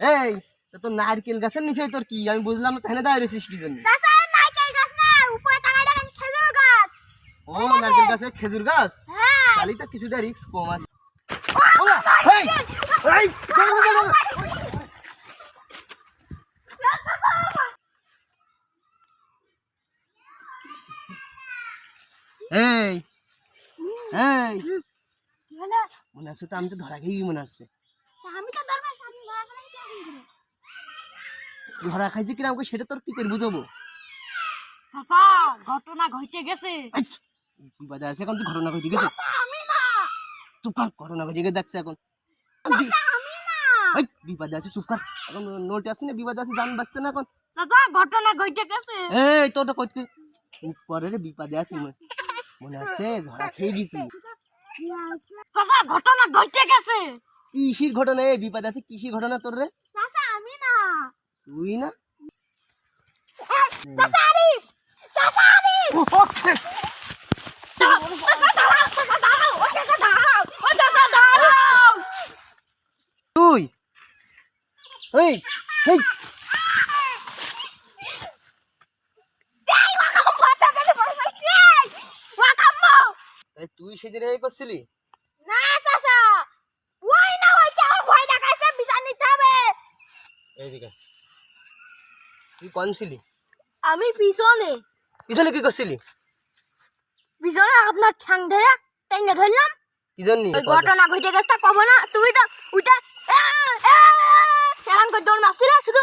এই তা তোর নারকেল গাছের নিচে তোর কি? আমি বুঝলাম না তাহলে দাঁড়িয়ে রয়েছিস কি জন্য? চাচা নারকেল গাছ না উপরে তাকাই দেখেন খেজুর গাছ। ও নারকেল গাছে খেজুর গাছ? হ্যাঁ। তাহলে তো কিছুটা রিস্ক কম আছে। এই, এই। এই এই মনে আছে তো আমি তো ধরা খেয়ে মনে আছে আমি তো দরবার সামনে ধরা গেলাম কি এখন করে ধরা খাইছি কিনা আমাকে সেটা তোর কি করে বুঝাবো? চাচা ঘটনা ঘটে গেছে। আইচ, বিপদে আছে এখন তুই ঘটনা ঘটে গেছে? আমি না। চুপ কর ঘটনা ঘটে গেছে দেখছে এখন। বি- আমি না। এই, বিপদে আছে চুপ কর। এখন নোট আছে না বিপদে আছে জান বাঁচতে না এখন। চাচা ঘটনা ঘটে গেছে। এই তোরটা কইতে চুপ করে রে বিপদে আছে মনে মনে আছে ধরা খেয়ে গেছি। চাচা ঘটনা ঘটে গেছে। কিসির ঘটনা? এই বিপদে আছে কিসির ঘটনা তোর রে? চাচা আমি না। তুই না? তুই এই এই। তুই সেদিন এই করছিলি? না চাচা। ওই না ওই কি আমার ভয় দেখাইছে বিছান নিতে হবে। এইদিকে তুই কোন ছিলি? আমি পিছনে। পিছনে কি করছিলি? পিছনে আপনার ঠ্যাং ধরে টেঙ্গে ধরলাম। কি জন্য? ওই ঘটনা ঘটে গেছে কব না। তুমি তো উঠে এরকম করে দৌড় মারছিলে শুধু।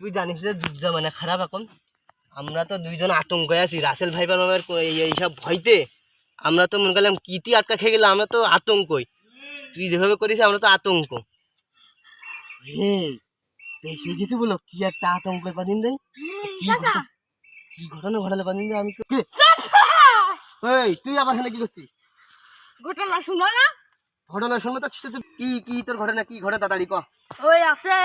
তুই জানিস যে যুগ জামানা খারাপ এখন। আমরা তো দুইজন আতঙ্কে আছি। রাসেল ভাইবার মামার এইসব ভয়তে আমরা তো মনে করলাম কিতি আটকা খেয়ে গেলাম আমরা তো আতঙ্কই। তুই যেভাবে করিস আমরা তো আতঙ্ক। এই, বেশি কিছু বলো? কি একটা কদিন দেয় কি ঘটনা- ঘটালে কদিন দেয় আমি তো এই তুই আবার এখানে কি করছিস? ঘটনা শুনো না। ঘটনা শুনব তো কি কি তোর ঘটনা কি ঘটে তাড়াতাড়ি ক? ওই আছে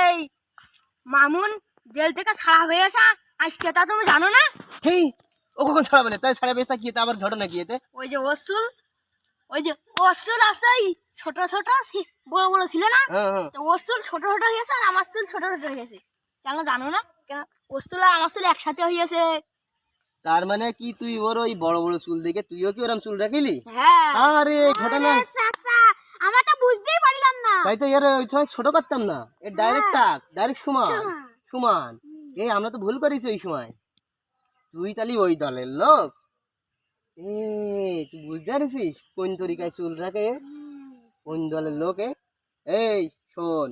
মামুন জেল থেকে ছাড়া হয়ে আসা। আজকে তা তুমি জানো না? হেই ও কখন ছাড়া বলে? তাই ছাড়া বেশ কি তা আবার ঘটনা কি এতে? ওই যে অসুল ওই যে ছোট ছোট বড় বড় ছিল না? হ্যাঁ হ্যাঁ। তো চুল ছোট ছোট হয়েছে আর আমার চুল ছোট ছোট হয়েছে কেন জানো না? কেন? চুল আর আমার চুল একসাথে হয়েছে তার মানে কি তুই ওর ওই বড় বড় চুল দেখে তুইও কি ওরম চুল রাখিলি? হ্যাঁ। আরে ঘটনা। আমরা তো বুঝতেই পারলাম না। তাই তো এর ওই সময় ছোট করতাম না। এর ডাইরেক্ট টাক ডাইরেক্ট সমান। সমান। এই আমরা তো ভুল করেছি ওই সময়। তুই তাহলে ওই দলের লোক। এ তুই বুঝতে পারছিস? কোন তরিকায় চুল রাখে? কোন দলের লোকে? এই শোন।